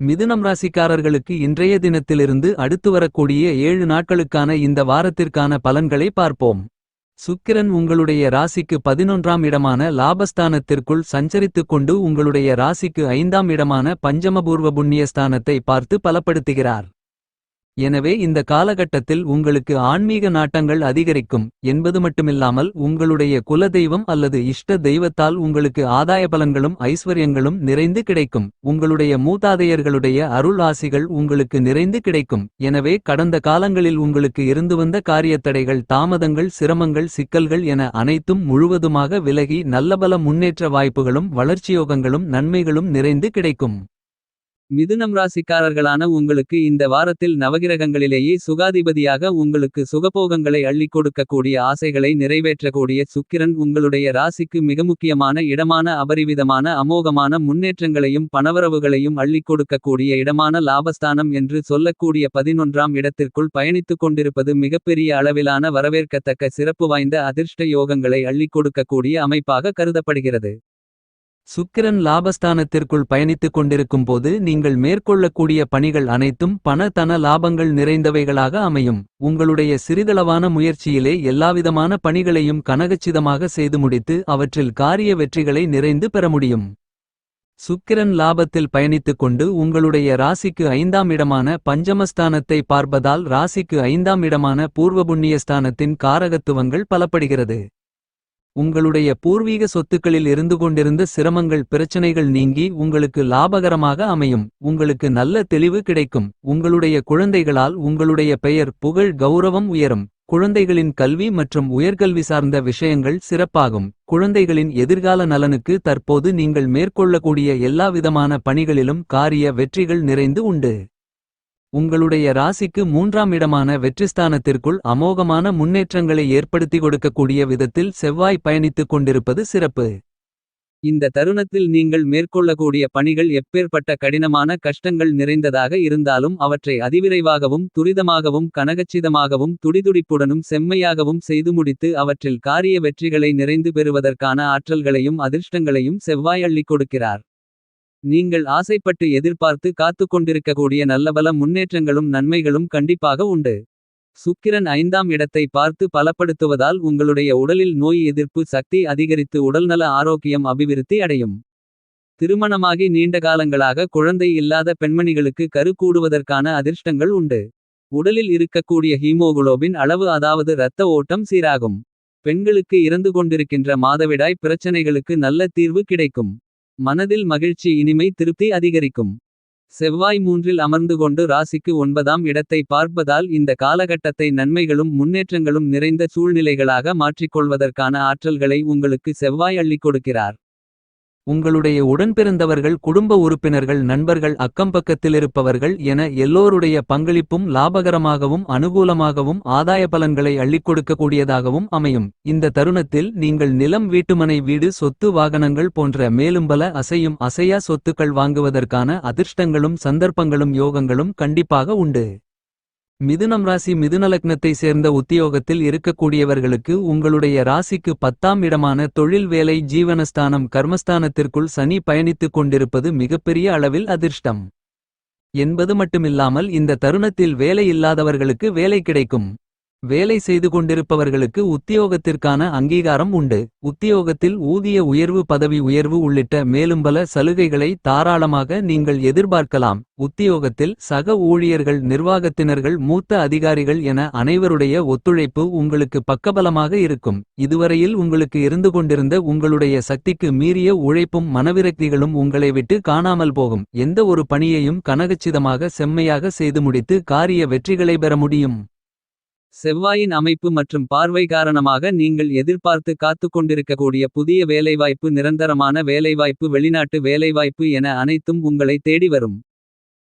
மிதுனம் ராசிக்காரர்களுக்கு இன்றைய தினத்திலிருந்து அடுத்து வரக்கூடிய ஏழு நாட்களுக்கான இந்த வாரத்திற்கான பலன்களை பார்ப்போம். சுக்கிரன் உங்களுடைய ராசிக்கு பதினொன்றாம் இடமான லாபஸ்தானத்திற்குள் சஞ்சரித்துக் கொண்டு உங்களுடைய ராசிக்கு ஐந்தாம் இடமான பஞ்சமபூர்வ புண்ணியஸ்தானத்தை பார்த்து பலப்படுத்துகிறார். எனவே இந்த காலகட்டத்தில் உங்களுக்கு ஆன்மீக நாட்டங்கள் அதிகரிக்கும் என்பது மட்டுமில்லாமல் உங்களுடைய குலதெய்வம் அல்லது இஷ்ட தெய்வத்தால் உங்களுக்கு ஆதாய பலன்களும் ஐஸ்வர்யங்களும் நிறைந்து கிடைக்கும். உங்களுடைய மூதாதையர்களுடைய அருள் ஆசிகள் உங்களுக்கு நிறைந்து கிடைக்கும். எனவே கடந்த காலங்களில் உங்களுக்கு இருந்து வந்த காரியத்தடைகள் தாமதங்கள் சிரமங்கள் சிக்கல்கள் என அனைத்தும் முழுவதுமாக விலகி நல்லபல முன்னேற்ற வாய்ப்புகளும் வளர்ச்சியோகங்களும் நன்மைகளும் நிறைந்து கிடைக்கும். மிதுனம் ராசிக்காரர்களான உங்களுக்கு இந்த வாரத்தில் நவகிரகங்களிலேயே சுகாதிபதியாக உங்களுக்கு சுகபோகங்களை அள்ளிக் கொடுக்கக்கூடிய ஆசைகளை நிறைவேற்றக்கூடிய சுக்கிரன் உங்களுடைய ராசிக்கு மிக முக்கியமான இடமான அபரிவிதமான அமோகமான முன்னேற்றங்களையும் பணவரவுகளையும் அள்ளிக் கொடுக்கக்கூடிய இடமான லாபஸ்தானம் என்று சொல்லக்கூடிய பதினொன்றாம் இடத்திற்குள் பயணித்துக் கொண்டிருப்பது மிகப்பெரிய அளவிலான வரவேற்கத்தக்க சிறப்பு வாய்ந்த அதிர்ஷ்ட யோகங்களை அள்ளிக் கொடுக்கக்கூடிய அமைப்பாக கருதப்படுகிறது. சுக்கிரன் லாபஸ்தானத்திற்குள் பயணித்துக் கொண்டிருக்கும் போது நீங்கள் மேற்கொள்ளக்கூடிய பணிகள் அனைத்தும் பண தன லாபங்கள் நிறைந்தவைகளாக அமையும். உங்களுடைய சிறிதளவான முயற்சியிலே எல்லாவிதமான பணிகளையும் கனகச்சிதமாக செய்து முடித்து அவற்றில் காரிய வெற்றிகளை நிறைந்து பெற முடியும். சுக்கிரன் லாபத்தில் பயணித்துக் கொண்டு உங்களுடைய ராசிக்கு ஐந்தாம் இடமான பஞ்சமஸ்தானத்தை பார்ப்பதால் ராசிக்கு ஐந்தாம் இடமான பூர்வ புண்ணியஸ்தானத்தின் காரகத்துவங்கள் பலப்படுகிறது. உங்களுடைய பூர்வீக சொத்துக்களில் இருந்து கொண்டிருந்த சிரமங்கள் பிரச்சனைகள் நீங்கி உங்களுக்கு லாபகரமாக அமையும். உங்களுக்கு நல்ல தெளிவு கிடைக்கும். உங்களுடைய குழந்தைகளால் உங்களுடைய பெயர் புகழ் கௌரவம் உயரும். குழந்தைகளின் கல்வி மற்றும் உயர்கல்வி சார்ந்த விஷயங்கள் சிறப்பாகும். குழந்தைகளின் எதிர்கால நலனுக்கு தற்போது நீங்கள் மேற்கொள்ளக்கூடிய எல்லாவிதமான பணிகளிலும் காரிய வெற்றிகள் நிறைந்து உண்டு. உங்களுடைய ராசிக்கு மூன்றாம் இடமான வெற்றிஸ்தானத்திற்குள் அமோகமான முன்னேற்றங்களை ஏற்படுத்தி கொடுக்கக்கூடிய விதத்தில் செவ்வாய் பயணித்துக் கொண்டிருப்பது சிறப்பு. இந்த தருணத்தில் நீங்கள் மேற்கொள்ளக்கூடிய பணிகள் எப்பேற்பட்ட கடினமான கஷ்டங்கள் நிறைந்ததாக இருந்தாலும் அவற்றை அதிவிரைவாகவும் துரிதமாகவும் கனகச்சிதமாகவும் துடிதுடிப்புடனும் செம்மையாகவும் செய்து முடித்து அவற்றில் காரிய வெற்றிகளை நிறைந்து பெறுவதற்கான ஆற்றல்களையும் அதிர்ஷ்டங்களையும் செவ்வாய் அள்ளிக் கொடுக்கிறார். நீங்கள் ஆசைப்பட்டு எதிர்பார்த்து காத்துக் கொண்டிருக்கக்கூடிய நல்லபல முன்னேற்றங்களும் நன்மைகளும் கண்டிப்பாக உண்டு. சுக்கிரன் ஐந்தாம் இடத்தை பார்த்து பலப்படுத்துவதால் உங்களுடைய உடலில் நோய் எதிர்ப்பு சக்தி அதிகரித்து உடல்நல ஆரோக்கியம் அபிவிருத்தி அடையும். திருமணமாகி நீண்ட காலங்களாக குழந்தை இல்லாத பெண்மணிகளுக்கு கரு கூடுவதற்கான அதிர்ஷ்டங்கள் உண்டு. உடலில் இருக்கக்கூடிய ஹீமோகுளோபின் அளவு அதாவது இரத்த ஓட்டம் சீராகும். பெண்களுக்கு இறந்து கொண்டிருக்கின்ற மாதவிடாய் பிரச்சனைகளுக்கு நல்ல தீர்வு கிடைக்கும். மனதில் மகிழ்ச்சி இனிமை திருப்தி அதிகரிக்கும். செவ்வாய் மூன்றில் அமர்ந்து கொண்டு ராசிக்கு ஒன்பதாம் இடத்தை பார்ப்பதால் இந்த காலகட்டத்தை நன்மைகளும் முன்னேற்றங்களும் நிறைந்த சூழ்நிலைகளாக மாற்றிக்கொள்வதற்கான ஆற்றல்களை உங்களுக்கு செவ்வாய் அள்ளிக் கொடுக்கிறார். உங்களுடைய உடன்பிறந்தவர்கள் குடும்ப உறுப்பினர்கள் நண்பர்கள் அக்கம்பக்கத்திலிருப்பவர்கள் என எல்லோருடைய பங்களிப்பும் லாபகரமாகவும் அனுகூலமாகவும் ஆதாய பலன்களை அள்ளிக் கொடுக்கக்கூடியதாகவும் அமையும். இந்த தருணத்தில் நீங்கள் நிலம் வீட்டுமனை வீடு சொத்து வாகனங்கள் போன்ற மேலும் பல அசையும் அசையா சொத்துக்கள் வாங்குவதற்கான அதிர்ஷ்டங்களும் சந்தர்ப்பங்களும் யோகங்களும் கண்டிப்பாக உண்டு. மிதுனம் ராசி மிதுனலக்னத்தை சேர்ந்த உத்தியோகத்தில் இருக்கக்கூடியவர்களுக்கு உங்களுடைய ராசிக்கு பத்தாம் இடமான தொழில் வேலை ஜீவனஸ்தானம் கர்மஸ்தானத்திற்குள் சனி பயணித்துக் கொண்டிருப்பது மிகப்பெரிய அளவில் அதிர்ஷ்டம். என்பது மட்டுமில்லாமல் இந்த தருணத்தில் வேலை இல்லாதவர்களுக்கு வேலை கிடைக்கும். வேலை செய்து கொண்டிருப்பவர்களுக்கு உத்தியோகத்திற்கான அங்கீகாரம் உண்டு. உத்தியோகத்தில் ஊதிய உயர்வு பதவி உயர்வு உள்ளிட்ட மேலும் பல சலுகைகளை தாராளமாக நீங்கள் எதிர்பார்க்கலாம். உத்தியோகத்தில் சக ஊழியர்கள் நிர்வாகத்தினர்கள் மூத்த அதிகாரிகள் என அனைவருடைய ஒத்துழைப்பு உங்களுக்கு பக்கபலமாக இருக்கும். இதுவரையில் உங்களுக்கு இருந்து கொண்டிருந்த உங்களுடைய சக்திக்கு மீறிய உழைப்பும் மனவிரக்திகளும் உங்களை விட்டு காணாமல் போகும். எந்த ஒரு பணியையும் கனகச்சிதமாக செம்மையாக செய்து முடித்து காரிய வெற்றிகளை பெற முடியும். செவ்வாயின் அமைப்பு மற்றும் பார்வை காரணமாக நீங்கள் எதிர்பார்த்து காத்துக் கொண்டிருக்கக்கூடிய புதிய வேலைவாய்ப்பு நிரந்தரமான வேலைவாய்ப்பு வெளிநாட்டு வேலைவாய்ப்பு என அனைத்தும் உங்களை தேடி வரும்.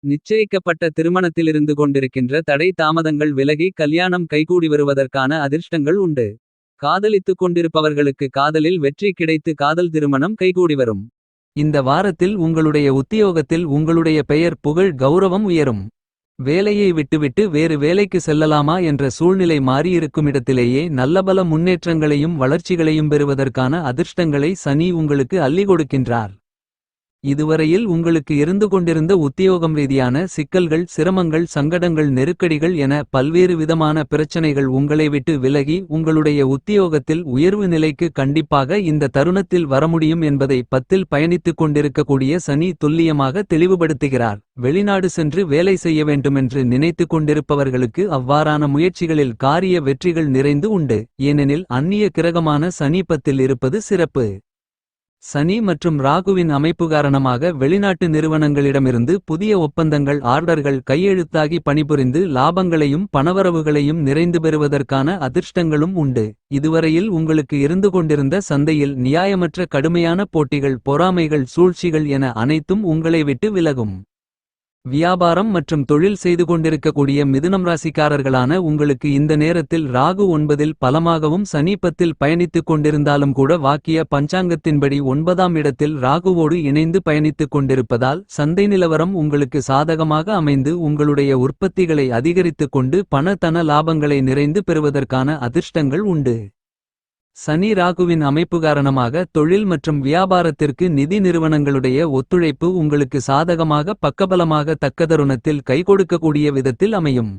நிச்சயிக்கப்பட்ட திருமணத்திலிருந்து கொண்டிருக்கின்ற தடை தாமதங்கள் விலகி கல்யாணம் கைகூடி வருவதற்கான அதிர்ஷ்டங்கள் உண்டு. காதலித்துக் கொண்டிருப்பவர்களுக்கு காதலில் வெற்றி கிடைத்து காதல் திருமணம் கைகூடி வரும். இந்த வாரத்தில் உங்களுடைய உத்தியோகத்தில் உங்களுடைய பெயர் புகழ் கௌரவம் உயரும். வேலையை விட்டுவிட்டு வேறு வேலைக்கு செல்லலாமா என்ற சூழ்நிலை மாறியிருக்குமிடத்திலேயே நல்லபல முன்னேற்றங்களையும் வளர்ச்சிகளையும் பெறுவதற்கான அதிர்ஷ்டங்களை சனி உங்களுக்கு அள்ளி கொடுக்கின்றார். இதுவரையில் உங்களுக்கு இருந்து கொண்டிருந்த உத்தியோகம் ரீதியான சிக்கல்கள் சிரமங்கள் சங்கடங்கள் நெருக்கடிகள் என பல்வேறு விதமான பிரச்சனைகள் உங்களை விட்டு விலகி உங்களுடைய உத்தியோகத்தில் உயர்வு நிலைக்கு கண்டிப்பாக இந்த தருணத்தில் வர முடியும் என்பதை பத்தில் பயணித்துக் கொண்டிருக்கக்கூடிய சனி துல்லியமாக தெளிவுபடுத்துகிறார். வெளிநாடு சென்று வேலை செய்ய வேண்டுமென்று நினைத்துக் கொண்டிருப்பவர்களுக்கு அவ்வாறான முயற்சிகளில் காரிய வெற்றிகள் நிறைந்து உண்டு. ஏனெனில் அந்நிய கிரகமான சனி பத்தில் இருப்பது சிறப்பு. சனி மற்றும் ராகுவின் அமைப்பு காரணமாக வெளிநாட்டு நிறுவனங்களிடமிருந்து புதிய ஒப்பந்தங்கள் ஆர்டர்கள் கையெழுத்தாகி பணிபுரிந்து லாபங்களையும் பணவரவுகளையும் நிறைந்து பெறுவதற்கான அதிர்ஷ்டங்களும் உண்டு. இதுவரையில் உங்களுக்கு இருந்து கொண்டிருந்த சந்தையில் நியாயமற்ற கடுமையான போட்டிகள் பொறாமைகள் சூழ்ச்சிகள் என அனைத்தும் உங்களை விட்டு விலகும். வியாபாரம் மற்றும் தொழில் செய்து கொண்டிருக்கக்கூடிய மிதுனம் ராசிக்காரர்களான உங்களுக்கு இந்த நேரத்தில் ராகு ஒன்பதில் பலமாகவும் சனீபத்தில் பயணித்துக் கொண்டிருந்தாலும் கூட வாக்கிய பஞ்சாங்கத்தின்படி ஒன்பதாம் இடத்தில் ராகுவோடு இணைந்து பயணித்துக் கொண்டிருப்பதால் சந்தை நிலவரம் உங்களுக்கு சாதகமாக அமைந்து உங்களுடைய உற்பத்திகளை அதிகரித்துக் கொண்டு பண தன லாபங்களை நிறைந்து பெறுவதற்கான அதிர்ஷ்டங்கள் உண்டு. சனி ராகுவின் அமைப்பு காரணமாக தொழில் மற்றும் வியாபாரத்திற்கு நிதி நிறுவனங்களுடைய ஒத்துழைப்பு உங்களுக்கு சாதகமாக பக்கபலமாக தக்கதருணத்தில் கைகொடுக்கக்கூடிய விதத்தில் அமையும்.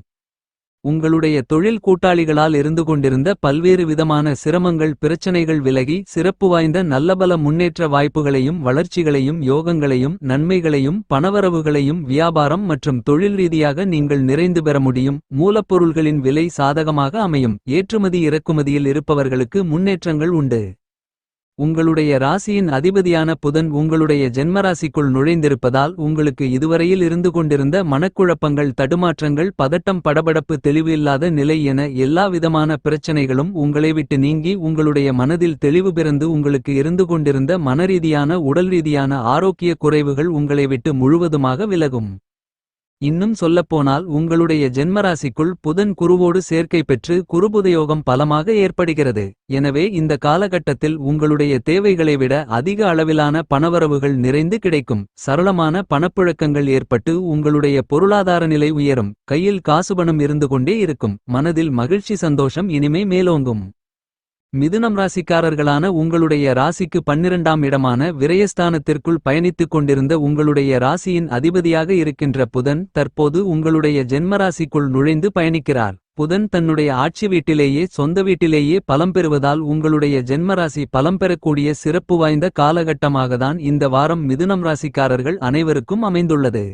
உங்களுடைய தொழில் கூட்டாளிகளால் இருந்து கொண்டிருந்த பல்வேறு விதமான சிரமங்கள் பிரச்சனைகள் விலகி சிறப்பு வாய்ந்த நல்லபல முன்னேற்ற வாய்ப்புகளையும் வளர்ச்சிகளையும் யோகங்களையும் நன்மைகளையும் பணவரவுகளையும் வியாபாரம் மற்றும் தொழில் ரீதியாக நீங்கள் நிறைந்து பெற முடியும். மூலப்பொருள்களின் விலை சாதகமாக அமையும். ஏற்றுமதி இறக்குமதியில் இருப்பவர்களுக்கு முன்னேற்றங்கள் உண்டு. உங்களுடைய ராசியின் அதிபதியான புதன் உங்களுடைய ஜென்மராசிக்குள் நுழைந்திருப்பதால் உங்களுக்கு இதுவரையில் இருந்து கொண்டிருந்த மனக்குழப்பங்கள் தடுமாற்றங்கள் பதட்டம் படபடப்பு தெளிவு இல்லாத நிலை என எல்லா விதமான பிரச்சனைகளும் உங்களை விட்டு நீங்கி உங்களுடைய மனதில் தெளிவு பிறந்து உங்களுக்கு இருந்து கொண்டிருந்த மனரீதியான உடல் ரீதியான ஆரோக்கிய குறைவுகள் உங்களை விட்டு முழுவதுமாக விலகும். இன்னும் சொல்லப்போனால் உங்களுடைய ஜென்மராசிக்குள் புதன் குருவோடு சேர்க்கை பெற்று குருபுதயோகம் பலமாக ஏற்படுகிறது. எனவே இந்த காலகட்டத்தில் உங்களுடைய தேவைகளை விட அதிக அளவிலான பணவரவுகள் நிறைந்து கிடைக்கும். சரளமான பணப்புழக்கங்கள் ஏற்பட்டு உங்களுடைய பொருளாதார நிலை உயரும். கையில் காசுபணம் இருந்து கொண்டே இருக்கும். மனதில் மகிழ்ச்சி சந்தோஷம் இனிமே மேலோங்கும். மிதுனம் ராசிக்காரர்களான உங்களுடைய ராசிக்கு பன்னிரண்டாம் இடமான விரயஸ்தானத்திற்குள் பயணித்துக் கொண்டிருந்த உங்களுடைய ராசியின் அதிபதியாக இருக்கின்ற புதன் தற்போது உங்களுடைய ஜென்மராசிக்குள் நுழைந்து பயணிக்கிறார். புதன் தன்னுடைய ஆட்சி வீட்டிலேயே சொந்த வீட்டிலேயே பலம் பெறுவதால் உங்களுடைய ஜென்மராசி பலம் பெறக்கூடிய சிறப்பு வாய்ந்த காலகட்டமாகத்தான் இந்த வாரம் மிதுனம் ராசிக்காரர்கள் அனைவருக்கும் அமைந்துள்ளது.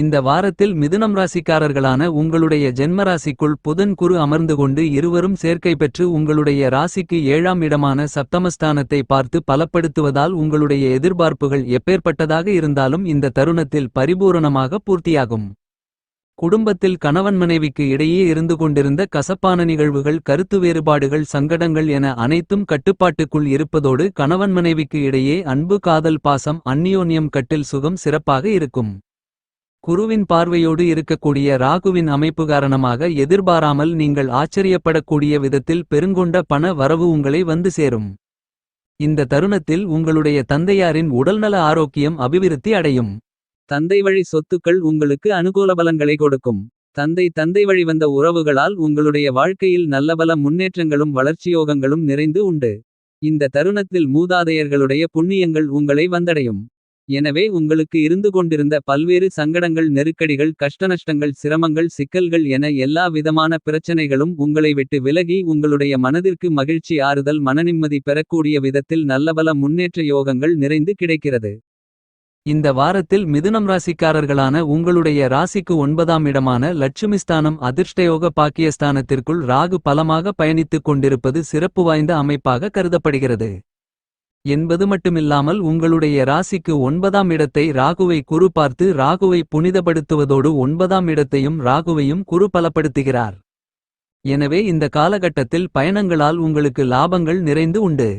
இந்த வாரத்தில் மிதுனம் ராசிக்காரர்களான உங்களுடைய ஜென்மராசிக்குள் புதன் குரு அமர்ந்து கொண்டு இருவரும் சேர்க்கை பெற்று உங்களுடைய ராசிக்கு ஏழாம் இடமான சப்தமஸ்தானத்தை பார்த்து பலப்படுத்துவதால் உங்களுடைய எதிர்பார்ப்புகள் எப்பேற்பட்டதாக இருந்தாலும் இந்த தருணத்தில் பரிபூரணமாக பூர்த்தியாகும். குடும்பத்தில் கணவன் மனைவிக்கு இடையே இருந்து கொண்டிருந்த கசப்பான நிகழ்வுகள் கருத்து வேறுபாடுகள் சங்கடங்கள் என அனைத்தும் கட்டுப்பாட்டுக்குள் இருப்பதோடு கணவன் மனைவிக்கு இடையே அன்பு காதல் பாசம் அந்நியோன்யம் கட்டில் சுகம் சிறப்பாக இருக்கும். குருவின் பார்வையோடு இருக்கக்கூடிய ராகுவின் அமைப்பு காரணமாக எதிர்பாராமல் நீங்கள் ஆச்சரியப்படக்கூடிய விதத்தில் பெருங்கொண்ட பண வரவு உங்களை வந்து சேரும். இந்த தருணத்தில் உங்களுடைய தந்தையாரின் உடல்நல ஆரோக்கியம் அபிவிருத்தி அடையும். தந்தை வழி சொத்துக்கள் உங்களுக்கு அனுகூல பலங்களை கொடுக்கும். தந்தை தந்தை வழி வந்த உறவுகளால் உங்களுடைய வாழ்க்கையில் நல்லபல முன்னேற்றங்களும் வளர்ச்சியோகங்களும் நிறைந்து உண்டு. இந்த தருணத்தில் மூதாதையர்களுடைய புண்ணியங்கள் உங்களை வந்தடையும். எனவே உங்களுக்கு இருந்து கொண்டிருந்த பல்வேறு சங்கடங்கள் நெருக்கடிகள் கஷ்டநஷ்டங்கள் சிரமங்கள் சிக்கல்கள் என எல்லா விதமான பிரச்சனைகளும் உங்களை விட்டு விலகி உங்களுடைய மனதிற்கு மகிழ்ச்சி ஆறுதல் மனநிம்மதி பெறக்கூடிய விதத்தில் நல்லபல முன்னேற்ற யோகங்கள் நிறைந்து கிடைக்கிறது. இந்த வாரத்தில் மிதுனம் ராசிக்காரர்களான உங்களுடைய ராசிக்கு ஒன்பதாம் இடமான லட்சுமிஸ்தானம் அதிர்ஷ்டயோக பாக்கியஸ்தானத்திற்குள் ராகு பலமாக பயணித்துக் கொண்டிருப்பது சிறப்பு வாய்ந்த அமைப்பாக கருதப்படுகிறது. என்பது மட்டுமில்லாமல் உங்களுடைய ராசிக்கு ஒன்பதாம் இடத்தை ராகுவை குரு பார்த்து ராகுவை புனிதப்படுத்துவதோடு ஒன்பதாம் இடத்தையும் ராகுவையும் குரு பலப்படுத்துகிறார். எனவே இந்த காலகட்டத்தில் பயணங்களால் உங்களுக்கு லாபங்கள் நிறைந்து உண்டு.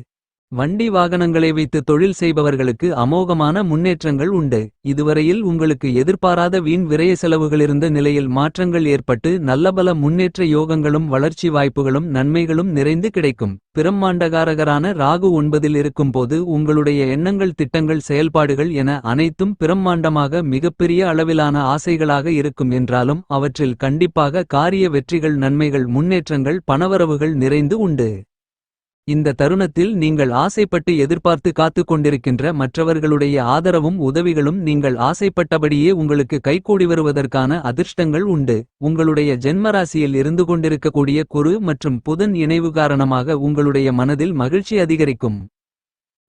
வண்டி வாகனங்களை வைத்து தொழில் செய்பவர்களுக்கு அமோகமான முன்னேற்றங்கள் உண்டு. இதுவரையில் உங்களுக்கு எதிர்பாராத வீண் விரய செலவுகளிருந்த நிலையில் மாற்றங்கள் ஏற்பட்டு நல்லபல முன்னேற்ற யோகங்களும் வளர்ச்சி வாய்ப்புகளும் நன்மைகளும் நிறைந்து கிடைக்கும். பிரம்மாண்டகாரகரான ராகு ஒன்பதில் இருக்கும்போது உங்களுடைய எண்ணங்கள் திட்டங்கள் செயல்பாடுகள் என அனைத்தும் பிரம்மாண்டமாக மிகப்பெரிய அளவிலான ஆசைகளாக இருக்கும் என்றாலும் அவற்றில் கண்டிப்பாக காரிய வெற்றிகள் நன்மைகள் முன்னேற்றங்கள் பணவரவுகள் நிறைந்து உண்டு. இந்த தருணத்தில் நீங்கள் ஆசைப்பட்டு எதிர்பார்த்து காத்துக் கொண்டிருக்கின்ற மற்றவர்களுடைய ஆதரவும் உதவிகளும் நீங்கள் ஆசைப்பட்டபடியே உங்களுக்கு கைகூடி வருவதற்கான அதிர்ஷ்டங்கள் உண்டு. உங்களுடைய ஜென்மராசியில் இருந்து கொண்டிருக்கக்கூடிய குரு மற்றும் புதன் இணைவு காரணமாக உங்களுடைய மனதில் மகிழ்ச்சி அதிகரிக்கும்.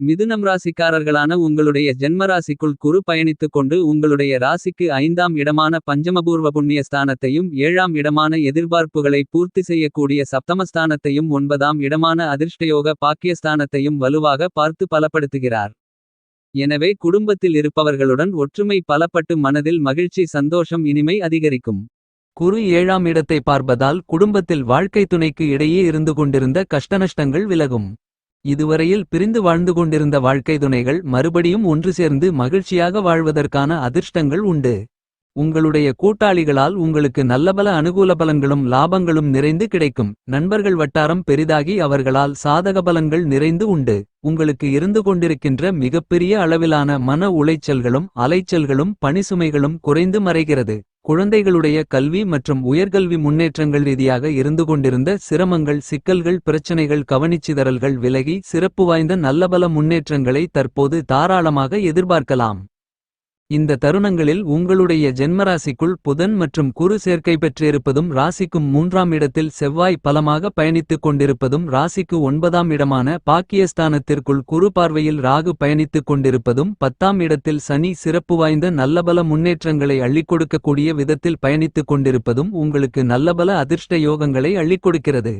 மிதுனம் ராசிக்காரர்களான உங்களுடைய ஜென்மராசிக்குள் குரு பயணித்துக் கொண்டு உங்களுடைய ராசிக்கு ஐந்தாம் இடமான பஞ்சமபூர்வ புண்ணிய ஸ்தானத்தையும் ஏழாம் இடமான எதிர்பார்ப்புகளை பூர்த்தி செய்யக்கூடிய சப்தமஸ்தானத்தையும் ஒன்பதாம் இடமான அதிர்ஷ்டயோக பாக்கியஸ்தானத்தையும் வலுவாக பார்த்து பலப்படுத்துகிறார். எனவே குடும்பத்தில் இருப்பவர்களுடன் ஒற்றுமை பலப்பட்டு மனதில் மகிழ்ச்சி சந்தோஷம் இனிமை அதிகரிக்கும். குரு ஏழாம் இடத்தை பார்ப்பதால் குடும்பத்தில் வாழ்க்கை துணைக்கு இடையே இருந்து கொண்டிருந்த கஷ்டநஷ்டங்கள் விலகும். இதுவரையில் பிரிந்து வாழ்ந்து கொண்டிருந்த வாழ்க்கை துணைகள் மறுபடியும் ஒன்று சேர்ந்து மகிழ்ச்சியாக வாழ்வதற்கான அதிர்ஷ்டங்கள் உண்டு. உங்களுடைய கூட்டாளிகளால் உங்களுக்கு நல்லபல அனுகூல பலன்களும் லாபங்களும் நிறைந்து கிடைக்கும். நண்பர்கள் வட்டாரம் பெரிதாகி அவர்களால் சாதக பலன்கள் நிறைந்து உண்டு. உங்களுக்கு இருந்து கொண்டிருக்கின்ற மிகப்பெரிய அளவிலான மன உளைச்சல்களும் அலைச்சல்களும் பணிசுமைகளும் குறைந்து மறைகிறது. குழந்தைகளுடைய கல்வி மற்றும் உயர்கல்வி முன்னேற்றங்கள் ரீதியாக இருந்து கொண்டிருந்த சிரமங்கள் சிக்கல்கள் பிரச்சனைகள் கவனிச்சிதறல்கள் விலகி சிறப்பு வாய்ந்த நல்லபல முன்னேற்றங்களை தற்போது தாராளமாக எதிர்பார்க்கலாம். இந்த தருணங்களில் உங்களுடைய ஜென்மராசிக்குள் புதன் மற்றும் குரு சேர்க்கை பெற்றிருப்பதும் ராசிக்கும் மூன்றாம் இடத்தில் செவ்வாய் பலமாக பயணித்துக் கொண்டிருப்பதும் ராசிக்கு ஒன்பதாம் இடமான பாக்கியஸ்தானத்திற்குள் குரு பார்வையில் ராகு பயணித்துக் கொண்டிருப்பதும் பத்தாம் இடத்தில் சனி சிறப்பு வாய்ந்த நல்லபல முன்னேற்றங்களை அள்ளிக் கொடுக்கக்கூடிய விதத்தில் பயணித்துக் கொண்டிருப்பதும் உங்களுக்கு நல்லபல அதிர்ஷ்ட யோகங்களை அள்ளிக் கொடுக்கிறது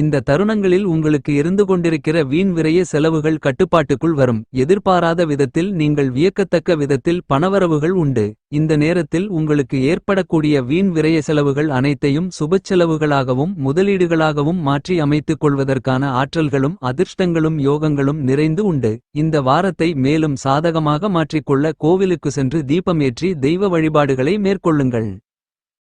இந்த தருணங்களில் உங்களுக்கு இருந்து கொண்டிருக்கிற வீண் விரைய செலவுகள் கட்டுப்பாட்டுக்குள் வரும். எதிர்பாராத விதத்தில் நீங்கள் வியக்கத்தக்க விதத்தில் பணவரவுகள் உண்டு. இந்த நேரத்தில் உங்களுக்கு ஏற்படக்கூடிய வீண் விரைய செலவுகள் அனைத்தையும் சுபச்செலவுகளாகவும் முதலீடுகளாகவும் மாற்றி அமைத்துக் கொள்வதற்கான ஆற்றல்களும் அதிர்ஷ்டங்களும் யோகங்களும் நிறைந்து உண்டு. இந்த வாரத்தை மேலும் சாதகமாக மாற்றிக்கொள்ள கோவிலுக்கு சென்று தீபமேற்றி தெய்வ வழிபாடுகளை மேற்கொள்ளுங்கள்.